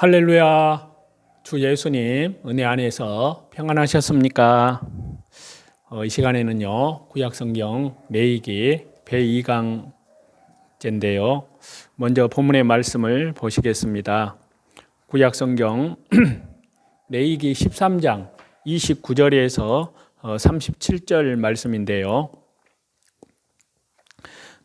할렐루야. 주 예수님 은혜 안에서 평안하셨습니까? 어, 이 시간에는요 구약 성경 레이기 배2강제인데요. 먼저 본문의 말씀을 보시겠습니다. 구약 성경 레이기 13장 29절에서 37절 말씀인데요.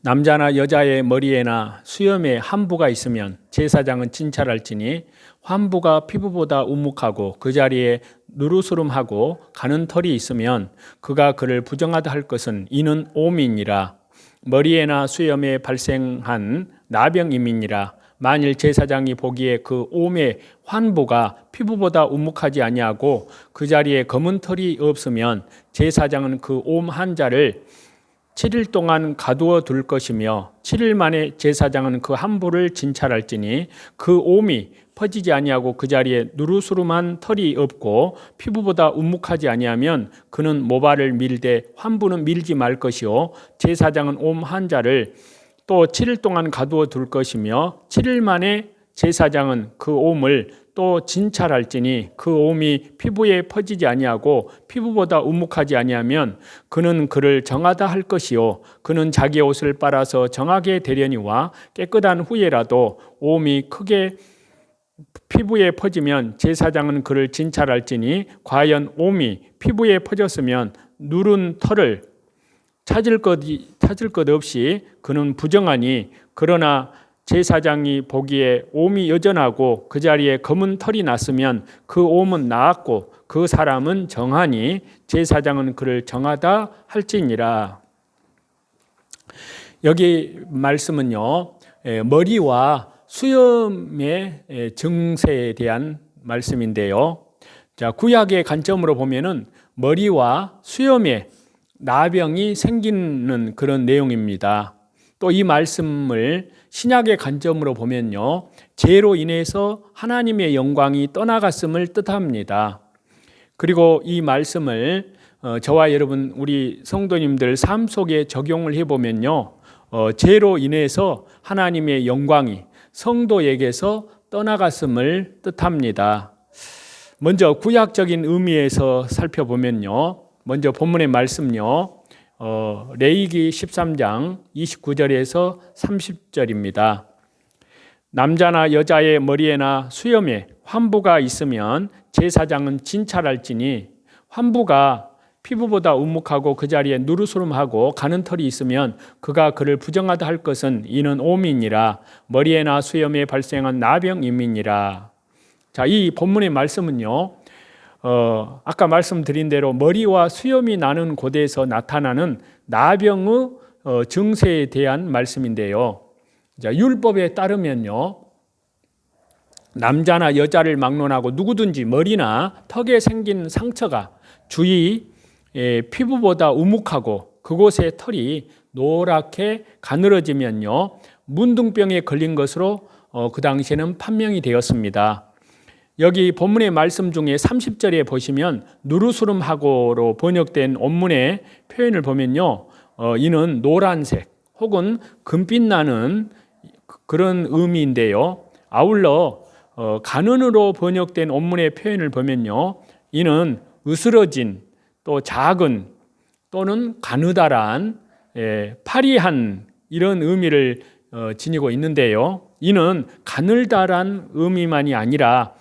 남자나 여자의 머리에나 수염에 한부가 있으면 제사장은 진찰할지니 환부가 피부보다 우묵하고 그 자리에 누르스름하고 가는 털이 있으면 그가 그를 부정하다 할 것은 이는 오민이라. 머리에나 수염에 발생한 나병임이니라. 만일 제사장이 보기에 그 옴의 환부가 피부보다 우묵하지 아니하고 그 자리에 검은 털이 없으면 제사장은 그 옴 환자를 7일 동안 가두어 둘 것이며 7일 만에 제사장은 그 함부를 진찰할지니 그 옴이 퍼지지 아니하고 그 자리에 누르스름한 털이 없고 피부보다 움묵하지 아니하면 그는 모발을 밀되 환부는 밀지 말 것이요. 제사장은 옴 환자를 또 7일 동안 가두어 둘 것이며 7일 만에 제사장은 그 옴을 또 진찰할지니 그 옴이 피부에 퍼지지 아니하고 피부보다 우묵하지 아니하면 그는 그를 정하다 할 것이요. 그는 자기 옷을 빨아서 정하게 되려니와 깨끗한 후에라도 옴이 크게 피부에 퍼지면 제사장은 그를 진찰할지니 과연 옴이 피부에 퍼졌으면 누른 털을 찾을 것 찾을 것 없이 그는 부정하니 그러나 제사장이 보기에 옴이 여전하고 그 자리에 검은 털이 났으면 그 옴은 나았고 그 사람은 정하니 제사장은 그를 정하다 할지니라. 여기 말씀은요 머리와 수염의 증세에 대한 말씀인데요. 자 구약의 관점으로 보면은 머리와 수염에 나병이 생기는 그런 내용입니다. 또 이 말씀을 신약의 관점으로 보면요. 죄로 인해서 하나님의 영광이 떠나갔음을 뜻합니다. 그리고 이 말씀을 어, 저와 여러분 우리 성도님들 삶 속에 적용을 해 보면요. 어, 죄로 인해서 하나님의 영광이 성도에게서 떠나갔음을 뜻합니다. 먼저 구약적인 의미에서 살펴보면요. 먼저 본문의 말씀요. 어, 레이기 13장 29절에서 30절입니다. 남자나 여자의 머리에나 수염에 환부가 있으면 제사장은 진찰할지니 환부가 피부보다 우묵하고 그 자리에 누르스름하고 가는 털이 있으면 그가 그를 부정하다 할 것은 이는 오민이라 머리에나 수염에 발생한 나병임이니라. 자, 이 본문의 말씀은요. 어, 아까 말씀드린 대로 머리와 수염이 나는 곳에서 나타나는 나병의 어, 증세에 대한 말씀인데요. 자, 율법에 따르면요. 남자나 여자를 막론하고 누구든지 머리나 턱에 생긴 상처가 주위 에, 피부보다 우묵하고 그곳에 털이 노랗게 가늘어지면요. 문둥병에 걸린 것으로 어, 그 당시에는 판명이 되었습니다. 여기 본문의 말씀 중에 30절에 보시면 누르스름하고로 번역된 원문의 표현을 보면요. 어, 이는 노란색 혹은 금빛 나는 그런 의미인데요. 아울러 어, 가는으로 번역된 원문의 표현을 보면요. 이는 으스러진 또 작은 또는 가느다란 예, 파리한 이런 의미를 어, 지니고 있는데요. 이는 가늘다란 의미만이 아니라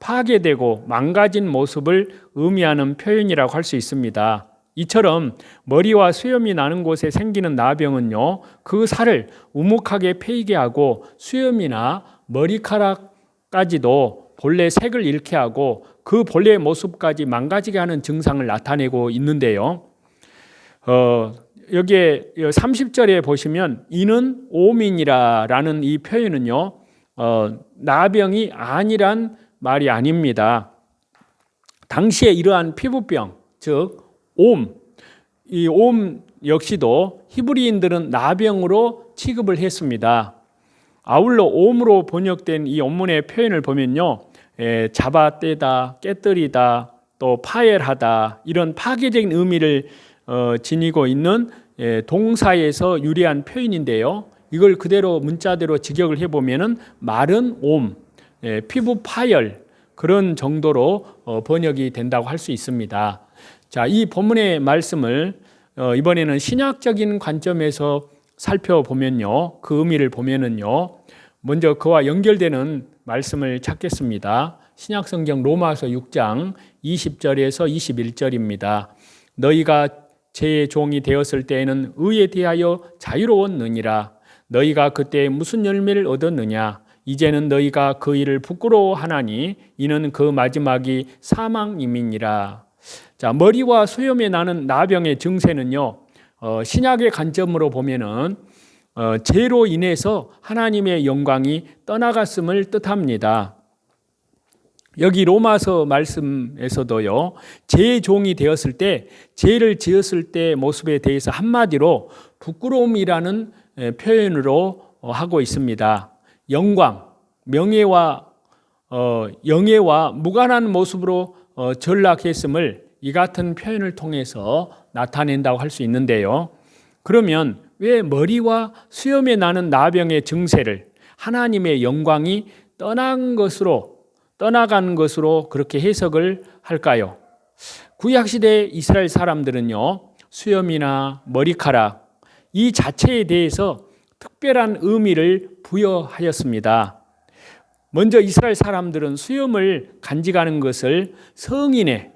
파괴되고 망가진 모습을 의미하는 표현이라고 할 수 있습니다. 이처럼 머리와 수염이 나는 곳에 생기는 나병은요, 그 살을 우묵하게 패이게 하고 수염이나 머리카락까지도 본래 색을 잃게 하고 그 본래의 모습까지 망가지게 하는 증상을 나타내고 있는데요. 어, 여기에 30절에 보시면 이는 오민이라라는 이 표현은요, 어, 나병이 아니란 말이 아닙니다. 당시에 이러한 피부병, 즉 옴, 이 옴 역시도 히브리인들은 나병으로 취급을 했습니다. 아울러 옴으로 번역된 이 원문의 표현을 보면요, 에, 잡아 떼다, 깨뜨리다, 또 파열하다 이런 파괴적인 의미를 어, 지니고 있는 에, 동사에서 유래한 표현인데요. 이걸 그대로 문자대로 직역을 해보면은 마른 옴, 예, 피부 파열 그런 정도로 어, 번역이 된다고 할 수 있습니다. 자, 이 본문의 말씀을 어, 이번에는 신학적인 관점에서 살펴보면요. 그 의미를 보면은요. 먼저 그와 연결되는 말씀을 찾겠습니다. 신약 성경 로마서 6장 20절에서 21절입니다. 너희가 제 종이 되었을 때에는 의에 대하여 자유로웠느니라. 너희가 그때 무슨 열매를 얻었느냐? 이제는 너희가 그 일을 부끄러워하나니 이는 그 마지막이 사망임이니라. 자 머리와 수염에 나는 나병의 증세는요 어, 신약의 관점으로 보면은 어, 죄로 인해서 하나님의 영광이 떠나갔음을 뜻합니다. 여기 로마서 말씀에서도요, 제 종이 되었을 때, 죄를 지었을 때 모습에 대해서 한마디로 부끄러움이라는 에, 표현으로 어, 하고 있습니다. 영광, 명예와 어, 영예와 무관한 모습으로 어, 전락했음을 이 같은 표현을 통해서 나타낸다고 할 수 있는데요. 그러면 왜 머리와 수염에 나는 나병의 증세를 하나님의 영광이 떠난 것으로 떠나간 것으로 그렇게 해석을 할까요? 구약 시대 이스라엘 사람들은요. 수염이나 머리카락 이 자체에 대해서 특별한 의미를 부여하였습니다. 먼저 이스라엘 사람들은 수염을 간직하는 것을 성인의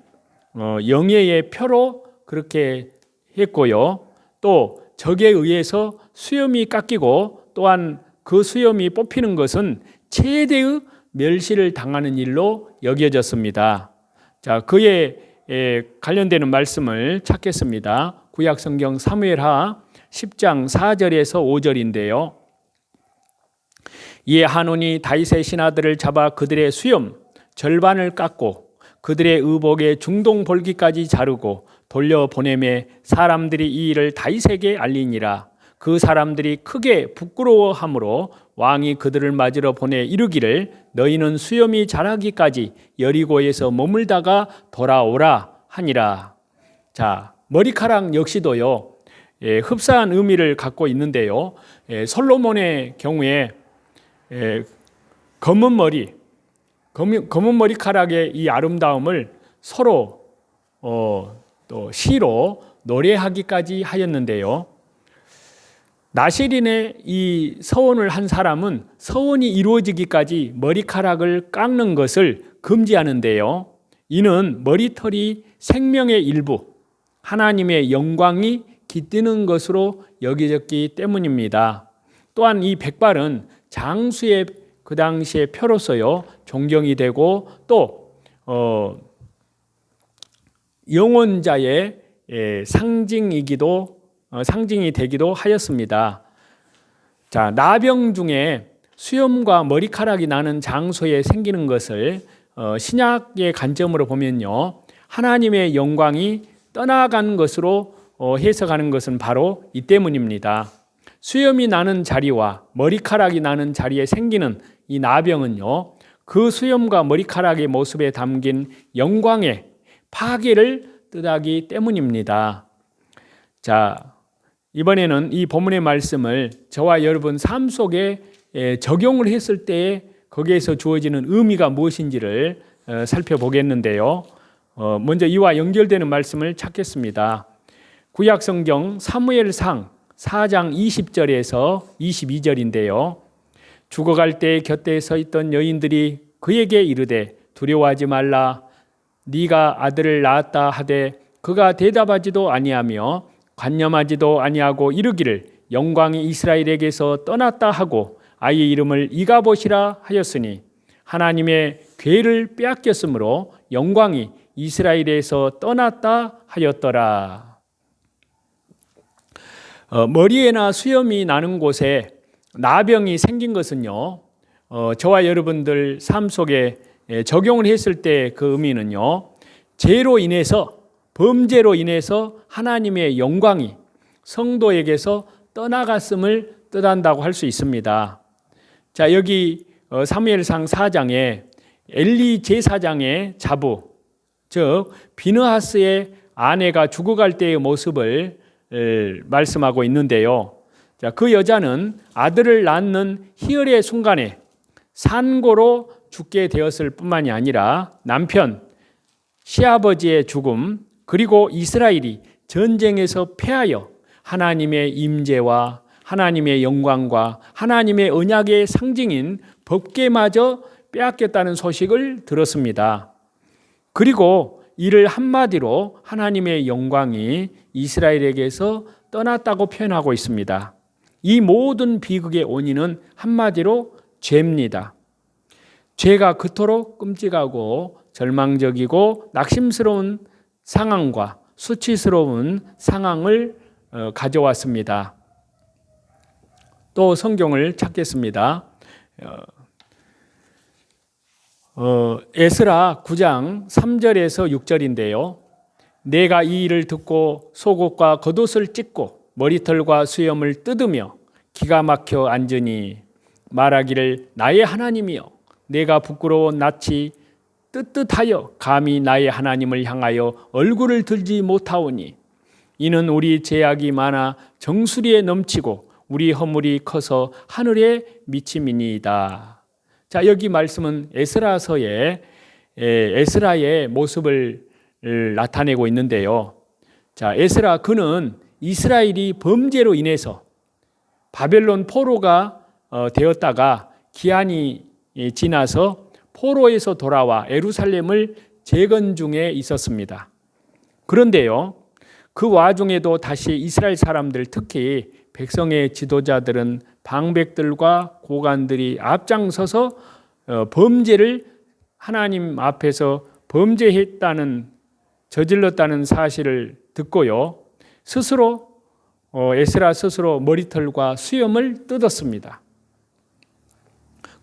어, 영예의 표로 그렇게 했고요. 또 적에 의해서 수염이 깎이고 또한 그 수염이 뽑히는 것은 최대의 멸시를 당하는 일로 여겨졌습니다. 자, 그에 관련되는 말씀을 찾겠습니다. 구약 성경 사무엘하 10장 4절에서 5절인데요. 이에 한온이 다윗의 신하들을 잡아 그들의 수염 절반을 깎고 그들의 의복의 중동 볼기까지 자르고 돌려 보내매 사람들이 이 일을 다윗에게 알리니라. 그 사람들이 크게 부끄러워하므로 왕이 그들을 맞으러 보내 이르기를 너희는 수염이 자라기까지 여리고에서 머물다가 돌아오라 하니라. 자 머리카락 역시도요. 예, 흡사한 의미를 갖고 있는데요 예, 솔로몬의 경우에 예, 검은 머리, 검은 머리카락의 이 아름다움을 서로 어, 또 시로 노래하기까지 하였는데요. 나시린의 이 서원을 한 사람은 서원이 이루어지기까지 머리카락을 깎는 것을 금지하는데요. 이는 머리털이 생명의 일부, 하나님의 영광이 깃드는 것으로 여겨졌기 때문입니다. 또한 이 백발은 장수의 그 당시의 표로서요 존경이 되고 또 어, 영원자의 예, 상징이기도 어, 상징이 되기도 하였습니다. 자 나병 중에 수염과 머리카락이 나는 장소에 생기는 것을 어, 신약의 관점으로 보면요 하나님의 영광이 떠나간 것으로 어, 해석하는 것은 바로 이 때문입니다. 수염이 나는 자리와 머리카락이 나는 자리에 생기는 이 나병은요, 그 수염과 머리카락의 모습에 담긴 영광의 파괴를 뜻하기 때문입니다. 자, 이번에는 이 본문의 말씀을 저와 여러분 삶 속에 적용을 했을 때 거기에서 주어지는 의미가 무엇인지를 어, 살펴보겠는데요. 어, 먼저 이와 연결되는 말씀을 찾겠습니다. 구약 성경 사무엘상 4장 20절에서 22절인데요. 죽어갈 때 곁에 서 있던 여인들이 그에게 이르되 두려워하지 말라 네가 아들을 낳았다 하되 그가 대답하지도 아니하며 관념하지도 아니하고 이르기를 영광이 이스라엘에게서 떠났다 하고 아이의 이름을 이가보시라 하였으니 하나님의 괴를 빼앗겼으므로 영광이 이스라엘에서 떠났다 하였더라. 어, 머리에나 수염이 나는 곳에 나병이 생긴 것은요, 어, 저와 여러분들 삶 속에 예, 적용을 했을 때 그 의미는요, 죄로 인해서, 범죄로 인해서 하나님의 영광이 성도에게서 떠나갔음을 뜻한다고 할 수 있습니다. 자, 여기 어, 사무엘상 4장에 엘리 제사장의 자부, 즉 비느하스의 아내가 죽어갈 때의 모습을 말씀하고 있는데요. 자, 그 여자는 아들을 낳는 희열의 순간에 산고로 죽게 되었을 뿐만이 아니라 남편, 시아버지의 죽음, 그리고 이스라엘이 전쟁에서 패하여 하나님의 임재와 하나님의 영광과 하나님의 언약의 상징인 법계마저 빼앗겼다는 소식을 들었습니다. 그리고 이를 한마디로 하나님의 영광이 이스라엘에게서 떠났다고 표현하고 있습니다. 이 모든 비극의 원인은 한마디로 죄입니다. 죄가 그토록 끔찍하고 절망적이고 낙심스러운 상황과 수치스러운 상황을 어, 가져왔습니다. 또 성경을 찾겠습니다. 어, 어, 에스라 9장 3절에서 6절인데요. 내가 이 일을 듣고 속옷과 겉옷을 찢고 머리털과 수염을 뜯으며 기가 막혀 앉으니 말하기를 나의 하나님이여 내가 부끄러워 낯이 뜨뜻하여 감히 나의 하나님을 향하여 얼굴을 들지 못하오니 이는 우리 죄악이 많아 정수리에 넘치고 우리 허물이 커서 하늘에 미침이니이다. 자 여기 말씀은 에스라서의 에스라의 모습을 나타내고 있는데요. 자 에스라 그는 이스라엘이 범죄로 인해서 바벨론 포로가 어, 되었다가 기한이 지나서 포로에서 돌아와 에루살렘을 재건 중에 있었습니다. 그런데요, 그 와중에도 다시 이스라엘 사람들 특히 백성의 지도자들은 방백들과 고관들이 앞장서서 어, 범죄를 하나님 앞에서 범죄했다는 저질렀다는 사실을 듣고요. 스스로 어, 에스라 스스로 머리털과 수염을 뜯었습니다.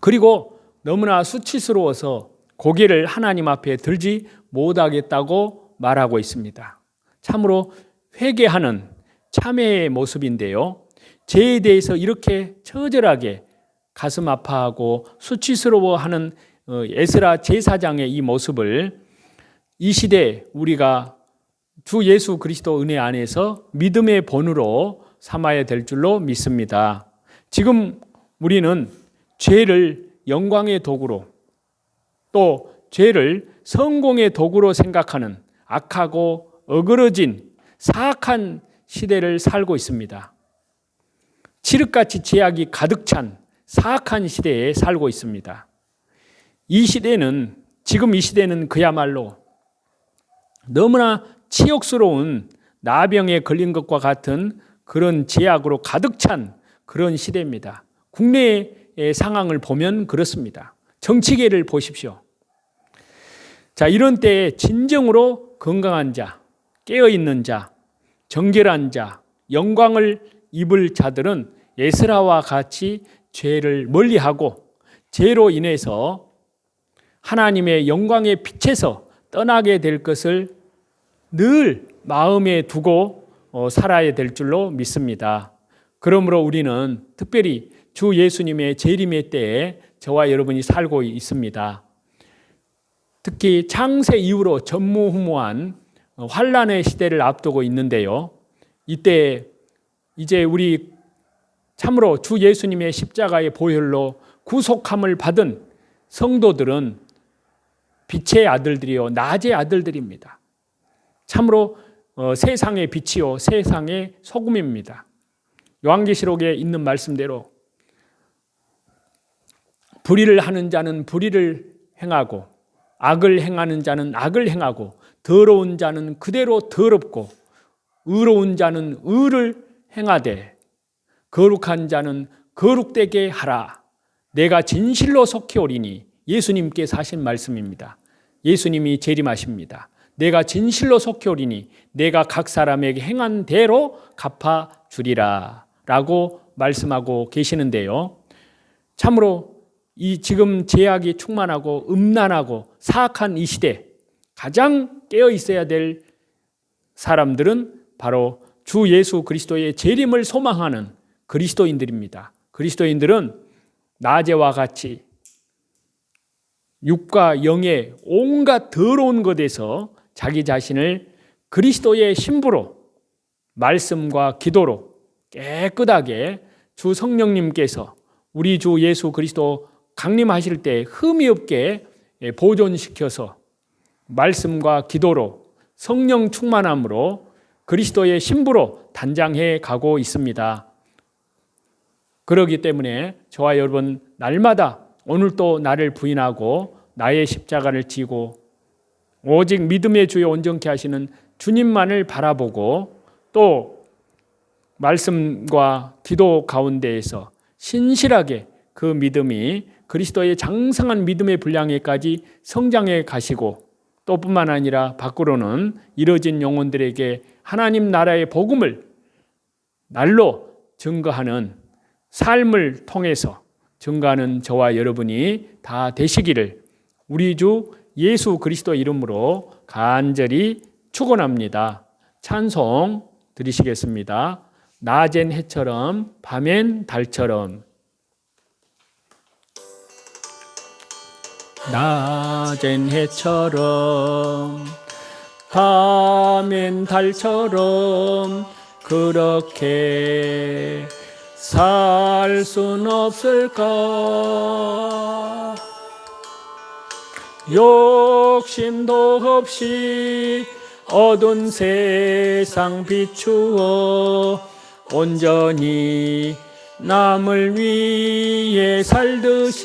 그리고 너무나 수치스러워서 고개를 하나님 앞에 들지 못하겠다고 말하고 있습니다. 참으로 회개하는 참회의 모습인데요. 죄에 대해서 이렇게 처절하게 가슴 아파하고 수치스러워하는 어, 에스라 제사장의 이 모습을 이 시대 우리가 주 예수 그리스도 은혜 안에서 믿음의 본으로 삼아야 될 줄로 믿습니다. 지금 우리는 죄를 영광의 도구로 또 죄를 성공의 도구로 생각하는 악하고 어그러진 사악한 시대를 살고 있습니다. 칠흑같이 죄악이 가득 찬 사악한 시대에 살고 있습니다. 이 시대는 지금 이 시대는 그야말로 너무나 치욕스러운 나병에 걸린 것과 같은 그런 제약으로 가득 찬 그런 시대입니다. 국내의 상황을 보면 그렇습니다. 정치계를 보십시오. 자, 이런 때에 진정으로 건강한 자, 깨어있는 자, 정결한 자, 영광을 입을 자들은 예스라와 같이 죄를 멀리하고 죄로 인해서 하나님의 영광의 빛에서 떠나게 될 것을 늘 마음에 두고 어, 살아야 될 줄로 믿습니다. 그러므로 우리는 특별히 주 예수님의 재림의 때에 저와 여러분이 살고 있습니다. 특히 창세 이후로 전무후무한 환란의 시대를 앞두고 있는데요. 이때 이제 우리 참으로 주 예수님의 십자가의 보혈로 구속함을 받은 성도들은 빛의 아들들이요 낮의 아들들입니다. 참으로 어, 세상의 빛이요 세상의 소금입니다. 요한계시록에 있는 말씀대로 불의를 하는 자는 불의를 행하고 악을 행하는 자는 악을 행하고 더러운 자는 그대로 더럽고 의로운 자는 의를 행하되 거룩한 자는 거룩되게 하라. 내가 진실로 속히 오리니 예수님께서 하신 말씀입니다. 예수님이 재림하십니다. 내가 진실로 속히 오리니 내가 각 사람에게 행한 대로 갚아 주리라. 라고 말씀하고 계시는데요. 참으로 이 지금 제약이 충만하고 음란하고 사악한 이 시대 가장 깨어 있어야 될 사람들은 바로 주 예수 그리스도의 재림을 소망하는 그리스도인들입니다. 그리스도인들은 낮에와 같이 육과 영의 온갖 더러운 것에서 자기 자신을 그리스도의 신부로 말씀과 기도로 깨끗하게 주 성령님께서 우리 주 예수 그리스도 강림하실 때 흠이 없게 예, 보존시켜서 말씀과 기도로 성령 충만함으로 그리스도의 신부로 단장해 가고 있습니다. 그러기 때문에 저와 여러분 날마다 오늘 또 나를 부인하고 나의 십자가를 지고 오직 믿음의 주에 온전케 하시는 주님만을 바라보고 또 말씀과 기도 가운데에서 신실하게 그 믿음이 그리스도의 장성한 믿음의 분량에까지 성장해 가시고 또 뿐만 아니라 밖으로는 이뤄진 영혼들에게 하나님 나라의 복음을 날로 증거하는 삶을 통해서 증거하는 저와 여러분이 다 되시기를 우리 주 예수 그리스도 이름으로 간절히 축원합니다. 찬송 드리시겠습니다. 낮엔 해처럼 밤엔 달처럼 낮엔 해처럼 밤엔 달처럼 그렇게 살 순 없을까? 욕심도 없이 어두운 세상 비추어 온전히 남을 위해 살듯이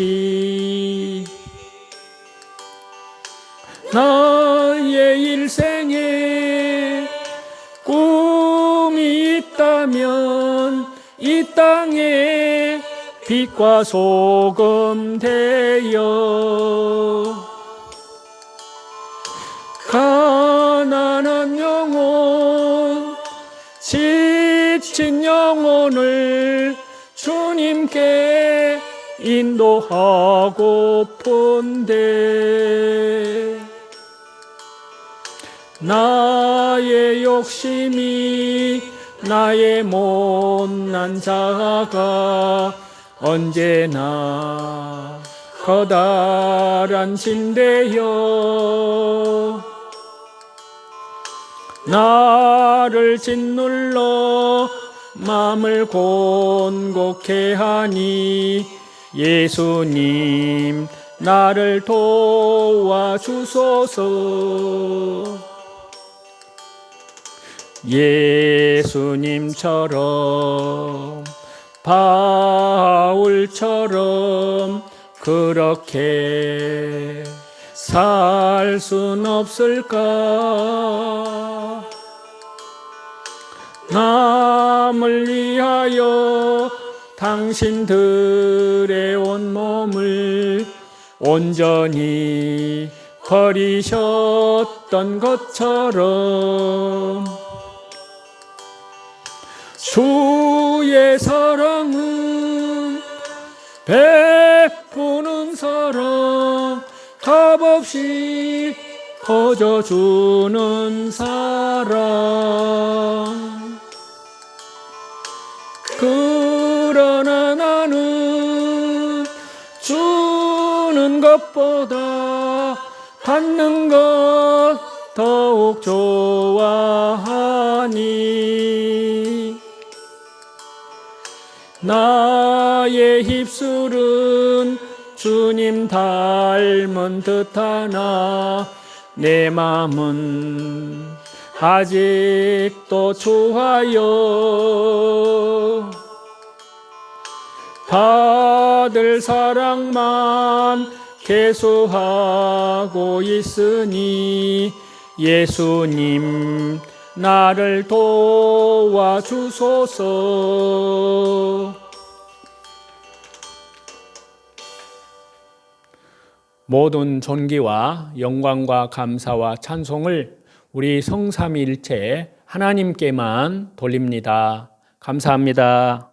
나의 일생에 꿈이 있다면 이 땅에 빛과 소금 되어 가난한 영혼 지친 영혼을 주님께 인도하고픈데 나의 욕심이 나의 못난 자가 언제나 커다란 짐되어 나를 짓눌러 마음을 곤곡해 하니 예수님 나를 도와주소서 예수님처럼 바울처럼 그렇게 살 순 없을까? 남을 위하여 당신들의 온 몸을 온전히 버리셨던 것처럼 주의 사랑은 베푸는 사랑 값없이 퍼져주는 사랑. 그러나 나는 주는 것보다 받는 것 더욱 좋아하니 닮은 듯하나 내 마음은 아직도 좋아요. 받을 사랑만 계수하고 있으니 예수님 나를 도와주소서 모든 존귀와 영광과 감사와 찬송을 우리 성삼위일체 하나님께만 돌립니다. 감사합니다.